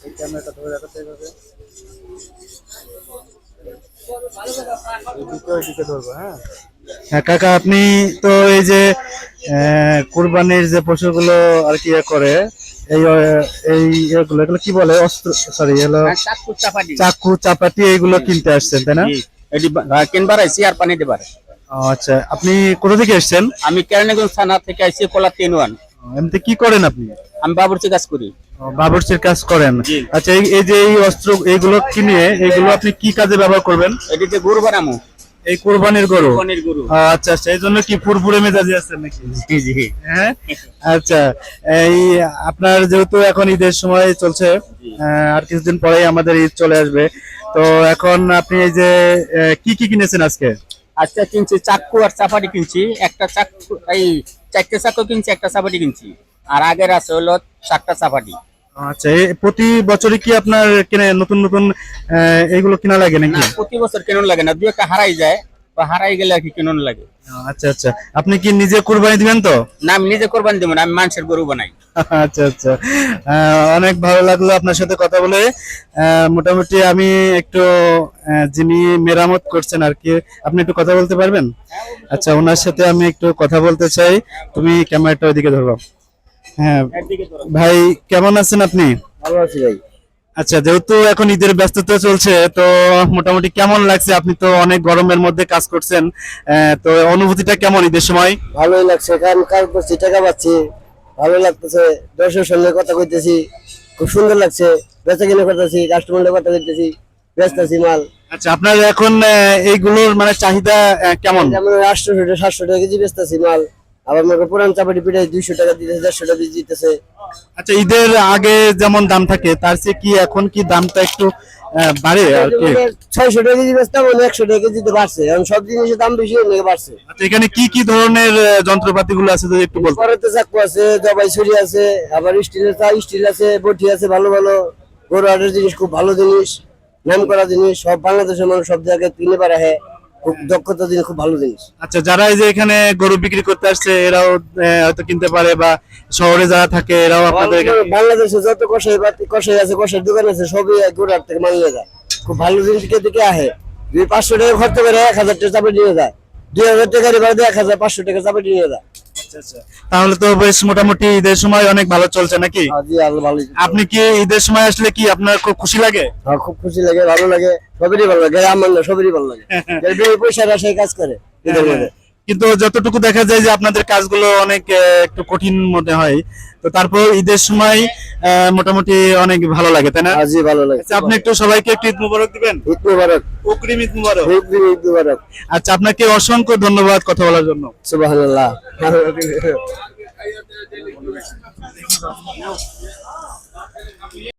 এই ক্যামেরাটা ধরে রাখাতে ধরবো হ্যাঁ? হ্যাঁ কাকা আপনি তো এই যে কুরবানির যে পশুগুলো আর কি ইয়ে করে এই এই এগুলো এগুলো কি বলে? অস্ত্র সরি হলো চাকু চাপাটি। এইগুলো কিনতে আসছেন তাই না? এটি কিনবার আইসি আর পানি দেবার। আচ্ছা। আপনি কোথা থেকে এসেছেন? আমি কেরানীগঞ্জ থানা থেকে আইসি কলা তিন ওয়ান। এমনিতে কি করেন আপনি? আমি বাবুর্চি কাজ করি। বাবুর্চির কাজ করেন। আচ্ছা এই এই যে এই অস্ত্র এইগুলো কিনে এইগুলো আপনি কি কাজে ব্যবহার করবেন? এটিতে গরু বানামু এই কোরবানির গরু? আচ্ছা আচ্ছা এই জন্য কি ফুরফুরে মেজাজি আছেন নাকি? জি জি। হ্যাঁ? আচ্ছা এই আপনার যেহেতু এখন ঈদের সময় চলছে আর কিছুদিন পরেই আমাদের ঈদ চলে আসবে। তো এখন আপনি এই যে কি কি কিনেছেন আজকে? আচ্ছা কিনছি চাকু আর চাপাটি কিনছি। একটা চাকু এই চারটে চাকু কিনছি একটা চাপাটি কিনছি। আর আগের আছে হলো চারটা চাপাটি। আচ্ছা প্রতি বছরই কি আপনার কিনে নতুন নতুন এইগুলো কিনা লাগে নাকি? প্রতি বছর কেনন লাগে না দুই একটা হারাই যায় বা হারাই গেলে আর কি কেনন লাগে। আচ্ছা আচ্ছা। আপনি কি নিজে কুরবানি দিবেন তো? না আমি নিজে কোরবানি দেবো না আমি মানুষের গরু বানাই। আচ্ছা আচ্ছা। অনেক ভালো লাগল আপনার সাথে কথা বলে। আহ, মোটামুটি আমি একটু যিনি মেরামত করছেন আর কি আপনি একটু কথা বলতে পারবেন? আচ্ছা ওনার সাথে আমি একটু কথা বলতে চাই। তুমি ক্যামেরাটা ওইদিকে ধরো। হ্যাঁ ভাই কেমন আছেন আপনি? ভালো আছি ভাই। আচ্ছা যেহেতু এখন ঈদের ব্যস্ততা চলছে তো মোটামুটি কেমন লাগছে? আপনি তো অনেক গরমের মধ্যে কাজ করছেন তো অনুভূতিটা কেমন ঈদের সময়? ভালোই লাগছে কারণ কাজ করছি টাকা পাচ্ছি। ভালো লাগতেছে দর্শকের সঙ্গে কথা কইতেছি খুব সুন্দর লাগছে বেচা কিনে করতেছি কাস্টমারের কথা কইতেছি বেচতেছি মাল। আচ্ছা আপনার এখন এইগুলোর মানে চাহিদা কেমন? আটশো সাতশো টাকা কেজি বেচতেছি মাল। আবার মনে পুরান চাপাটি পিঠে দুইশো টাকা দেড়শো টাকা দিয়ে দিতেছে। আচ্ছা ঈদের আগে যেমন দাম থাকে তার চেয়ে কি এখন কি দামটা একটু বাড়ে আর কি? ছয়শো টাকা কেজি বেচতাম মানে একশো টাকা কেজিতে বাড়ছে। এখন সব জিনিসের দাম বেশি বাড়ছে। আচ্ছা এখানে কি কি ধরনের আহ, যন্ত্রপাতিগুলো আছে যদি একটু চাকু আছে জবাই ছুরি আছে আবার স্টিলের চা স্টিল আছে বটি আছে ভালো ভালো। গরু জিনিস খুব ভালো জিনিস নাম করা জিনিস সব বাংলাদেশের মানুষ সব জায়গায় কিনে পারে হ্যাঁ খুব দক্ষতা জিনিস খুব ভালো জিনিস। আচ্ছা যারা এই যে এখানে গরু বিক্রি করতে আসছে এরাও হয়তো কিনতে পারে বা শহরে যারা থাকে এরাও আপনাদের বাংলাদেশে যত কষাই বাতি কষাই আছে কষাই দোকান আছে সবই গোড়ার থেকে থেকে মানিয়ে যায়। খুব ভালো জিনিস দিকে আহে দুই পাঁচশো টাকা খরচ করে এক হাজার টাকা চাপে নিয়ে যায়। দুই হাজার টাকা এক হাজার পাঁচশো টাকা চাপে নিয়ে যায়। তাহলে তো বেশ মোটামুটি ঈদের সময় অনেক ভালো চলছে নাকি? হ্যাঁ, জি আল্লাহ ভালো আপনি কি ঈদের সময় আসলে কি আপনার খুব খুশি লাগে? হ্যাঁ, খুব খুশি লাগে ভালো লাগে সবেরই ভালো লাগে না সবেরই ভালো লাগে। পয়সা সেই কাজ করে ঈদের মধ্যে। কিন্তু যতটুকু দেখা যায় যে আপনাদের কাজগুলো অনেক একটু কঠিন মনে হয়। তো তারপর ঈদের সময় মোটামুটি অনেক ভালো লাগে তাই না? জি ভালো লাগে। আচ্ছা আপনি একটু সবাইকে একটু ঈদ মুবারক দিবেন। ঈদ মুবারক। অগ্রিম ঈদ মুবারক। ঈদ ঈদ মুবারক। আচ্ছা আপনাকে অসংখ্য ধন্যবাদ কথা বলার জন্য। সুবহানাল্লাহ।